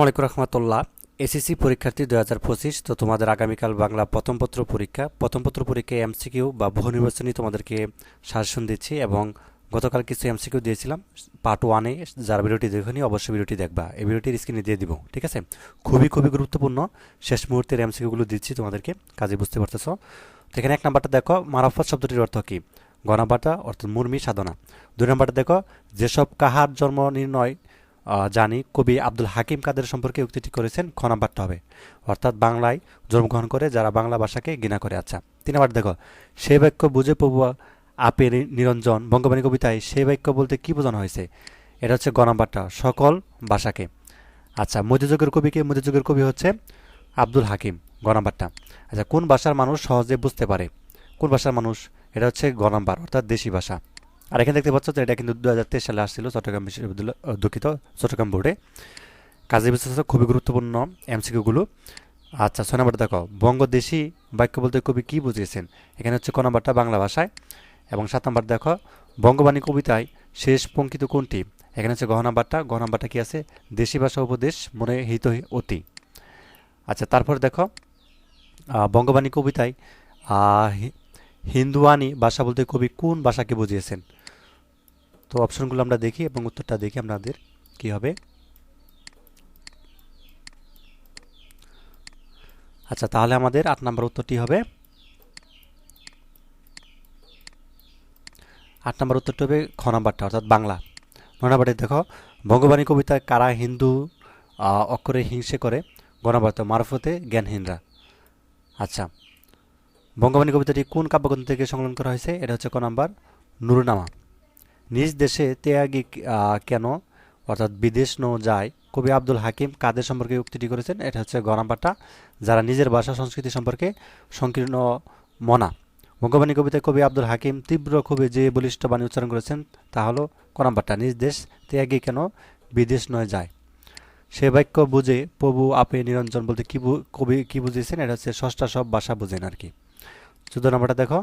আসসালামাইকুম রহমতুল্লাহ। এসএসসি পরীক্ষার্থী দু হাজার পঁচিশ, তো তোমাদের আগামীকাল বাংলা প্রথম পত্র পরীক্ষা। প্রথম পত্র পরীক্ষায় এমসিকিউ বা বহু নির্বাচনী তোমাদেরকে সাজেশন দিচ্ছি এবং গতকাল কিছু এমসিকিউ দিয়েছিলাম। পার্ট ওয়ানে যার ভিডিওটি দেখনি অবশ্যই ভিডিওটি দেখবা। এই ভিডিওটির স্ক্রিনে দিয়ে দিব, ঠিক আছে? খুবই খুবই গুরুত্বপূর্ণ। শেষ মুহূর্তের এমসিকিউগুলো দিচ্ছি তোমাদেরকে কাজে বুঝতে পারতেছো। তো এখানে এক নাম্বারটা দেখো, মারাফত শব্দটির অর্থ কী? গ নাম্বারটা, অর্থাৎ মুরমি সাধনা। দুই নাম্বারটা দেখো, যেসব কাহার জন্ম নির্ণয় জানি কবি আব্দুল হাকিম কাদের সম্পর্কে উক্তিটি করেছেন, খ নাম্বারটা হবে। অর্থাৎ বাংলায় জন্মগ্রহণ করে যারা বাংলা ভাষাকে ঘৃণা করে। আচ্ছা তিন নাম্বার দেখো সেই বাক্য বুঝে প্রভু আপে নিরঞ্জন বঙ্গবাণী কবিতায় সেই বাক্য বলতে কি বোঝানো হয়েছে? এটা হচ্ছে গ নাম্বারটা, সকল ভাষাকে। আচ্ছা মধ্যযুগের কবিকে মধ্যযুগের কবি হচ্ছে আব্দুল হাকিম, গ নাম্বারটা। আচ্ছা কোন ভাষার মানুষ সহজে বুঝতে পারে? কোন ভাষার মানুষ? এটা হচ্ছে গ নাম্বার, অর্থাৎ দেশি ভাষা। আর এখানে দেখতে পাচ্ছ যে এটা কিন্তু দু হাজার তেইশ সালে আসছিল চট্টগ্রাম বিশ্ববিদ্যালয় দুঃখিত, চট্টগ্রাম বোর্ডে। কাজে বিশ্বাস খুবই গুরুত্বপূর্ণ এমসিকিউগুলো। আচ্ছা ছয় নম্বরটা দেখো, বঙ্গদেশী বাক্য বলতে কবি কী বুঝিয়েছেন? এখানে হচ্ছে ক নম্বরটা বাংলা ভাষায়। এবং সাত নম্বর দেখো, বঙ্গবাণী কবিতায় শেষ পঙ্কিত কোনটি? এখানে হচ্ছে গহ নাম্বারটা গহ নাম্বারটা কি আছে? দেশি ভাষা উপদেশ, মনে হিত অতি। আচ্ছা তারপর দেখো বঙ্গবাণী কবিতায় হিন্দুয়ানি ভাষা বলতে কবি কোন ভাষাকে বুঝিয়েছেন? তো অপশনগুলো আমরা দেখি এবং উত্তরটা দেখি আপনাদের কি হবে। আচ্ছা তাহলে আমাদের আট নম্বর উত্তরটি হবে। আট নম্বর উত্তরটি হবে খ নাম্বারটা, অর্থাৎ বাংলা। নয় নাম্বারটি দেখো ভগবানী কবিতায় কারা হিন্দু অক্ষরে হিংসে করে? গণবার্ত মারফতে জ্ঞানহীনরা। আচ্ছা বঙ্গবাণী কবিতাটি কোন কাব্যগ্রন্থ থেকে সংকলন করা হয়েছে? এটা হচ্ছে ক নাম্বার, নুরুনামা। নিজ দেশে তেয়াগি কেন? অর্থাৎ বিদেশ ন যায়। কবি আব্দুল হাকিম কাদের সম্পর্কে উক্তিটি করেছেন? এটা হচ্ছে গ নাম্বারটা। যারা নিজের ভাষা, সংস্কৃতি সম্পর্কে সংকীর্ণ মনা। বঙ্গবাণী কবিতায় কবি আব্দুল হাকিম তীব্র খুবই যে বলিষ্ঠ বাণী উচ্চারণ করেছেন, তা হলো ক নাম্বারটা, নিজ দেশ ত্যাগী কেন? বিদেশ নয় যায়। সে বাক্য বুঝে প্রভু আপে নিরঞ্জন বলতে কী কবি কি বুঝিয়েছেন? এটা হচ্ছে ষষ্ঠা সব ভাষা বুঝেন আর কি। চোদ্দ নম্বরটা দেখো।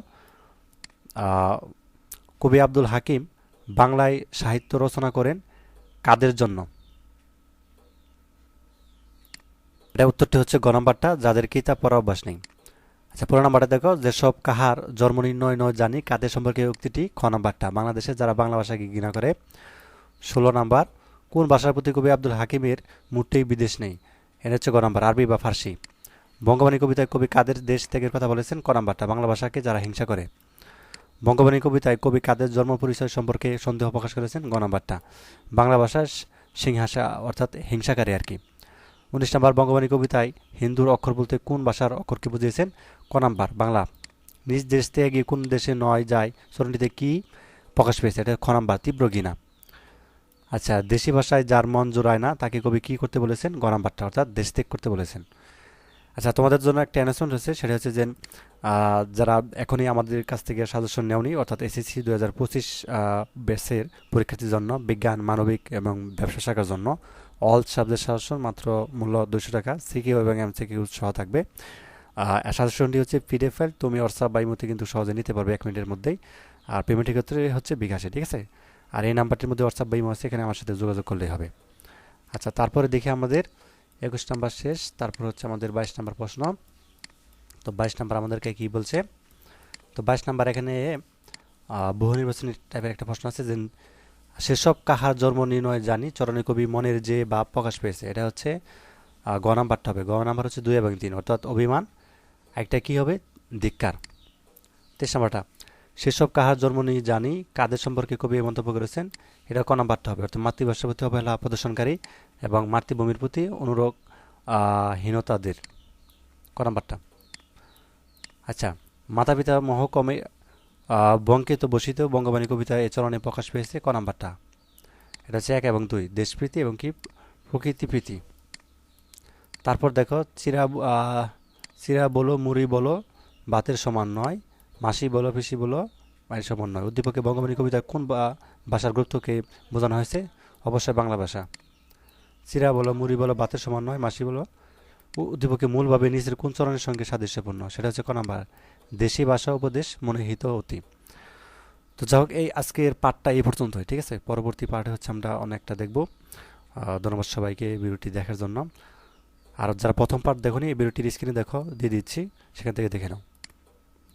কবি আব্দুল হাকিম বাংলায় সাহিত্য রচনা করেন কাদের জন্য? এটা উত্তরটি হচ্ছে গ নাম্বারটা, যাদের কিতাব পড়া অভ্যাস নেই। আচ্ছা পুরো নাম্বারটা দেখো যেসব কাহার জন্ম নির্ণয় নয় জানি কাদের সম্পর্কে উক্তিটি? খ নাম্বারটা, বাংলাদেশে যারা বাংলা ভাষাকে ঘৃণা করে। ষোলো নাম্বার, কোন ভাষার প্রতি কবি আব্দুল হাকিমের মুঠেই বিদেশ নেই? এটা হচ্ছে গ আরবি বা ফার্সি। বঙ্গবাণী কবিতায় কবি কাদের দেশ ত্যাগের কথা বলেছেন? ক বাংলা ভাষাকে যারা হিংসা করে। বঙ্গবাণী কবিতায় কবি কাদের জন্ম পরিচয় সম্পর্কে সন্দেহ প্রকাশ করেছেন? গ নাম্বারটা। বাংলা ভাষার সিংহাসা, অর্থাৎ হিংসাকারী আর কি। উনিশ নম্বর বঙ্গবাণী কবিতায় হিন্দুর অক্ষর বলতে কোন ভাষার অক্ষরকে বুঝিয়েছেন? ক নাম্বার, বাংলা। নিজ দেশ থেকে কোন দেশে নয় যায় চরণটিতে কি প্রকাশ পেয়েছে? এটা খ নাম্বার, তীব্র ঘৃণা। আচ্ছা দেশি ভাষায় যার মন জোড়ায় না, তাকে কবি কি করতে বলেছেন? গ অর্থাৎ দেশ ত্যাগ করতে বলেছেন। আচ্ছা তোমাদের জন্য একটা অ্যানাউন্সমেন্ট হচ্ছে সেটা হচ্ছে যে যারা এখনই আমাদের কাছ থেকে সাজেশন নেওনি, অর্থাৎ এসএসসি দু হাজার পঁচিশ বেসের পরীক্ষার্থীর জন্য, বিজ্ঞান, মানবিক এবং ব্যবসা শাখার জন্য অল সাবজেক্ট সাজেশন মাত্র মূল্য দুশো টাকা সিকিউ এবং এম সিকিউ সহ থাকবে। সাজেশনটি হচ্ছে পিডিএফ ফাইল তুমি হোয়াটসঅ্যাপ বা কিন্তু সহজে নিতে পারবে এক মিনিটের মধ্যেই। আর পেমেন্টের ক্ষেত্রে হচ্ছে বিকাশে, ঠিক আছে? আর এই নাম্বারটির মধ্যে হোয়াটসঅ্যাপ বা ইমো আছে, এখানে আমার সাথে যোগাযোগ করলেই হবে। আচ্ছা তারপরে দেখি আমাদের একুশ নাম্বার শেষ, তারপর হচ্ছে আমাদের বাইশ নাম্বার প্রশ্ন। তো বাইশ নাম্বার আমাদেরকে কি বলছে? তো বাইশ নাম্বার এখানে বহু নির্বাচনী টাইপের একটা প্রশ্ন আছে যে, সেসব কাহার জন্ম নির্ণয় জানি, চরণে কবি মনের যে ভাব প্রকাশ পেয়েছে, এটা হচ্ছে গ নাম্বারটা হবে। গ নাম্বার হচ্ছে দুই এবং তিন, অর্থাৎ অভিমান। একটা কি হবে? ধিক্কার। তেইশ নাম্বারটা। সেসব কাহার জন্ম নিয়ে জানি, কাদের সম্পর্কে কবি এই মন্তব্য করেছেন এটা ক নাম্বারটা হবে অর্থাৎ মাতৃভাষার প্রতি অবহেলা প্রদর্শনকারী এবং মাতৃভূমির প্রতি অনুরোগ হীনতাদের। ক নাম্বারটা? আচ্ছা মাতা পিতা মহকমে বঙ্কিত বসিত বঙ্গবাণী কবিতা এ চরণে প্রকাশ পেয়েছে, ক নাম্বারটা? এটা হচ্ছে এক এবং দুই, দেশপ্রীতি এবং কি প্রকৃতিপ্রীতি। তারপর দেখো, চিরা চিরা বলো, মুড়ি বলো, বাতের সমান নয়। মাসি বলো, পিসি বলো, মায়ের সমান নয় উদ্দীপকে বঙ্গবাণী কবিতার কোন ভাষার গুরুত্বকে বোঝানো হয়েছে? অবশ্যই বাংলা ভাষা। চিরা বলো, মুড়ি বলো, বাতের সমান নয় মাসি বলো। উদ্দীপকে মূলভাবে নিজের কোন চরণের সঙ্গে সাদৃশ্যপূর্ণ? সেটা হচ্ছে ক নাম্বার, দেশি ভাষা উপদেশ মনে হিত অতি। তো যাই হোক, এই আজকের পাঠটা এই পর্যন্তই, ঠিক আছে? পরবর্তী পার্টে হচ্ছে আমরা অনেকটা দেখব। ধন্যবাদ সবাইকে ভিডিওটি দেখার জন্য। আর যারা প্রথম পার্ট দেখোনি, এই ভিডিওটির স্ক্রিনে দেখো, দিয়ে দিচ্ছি, সেখান থেকে দেখে নাও।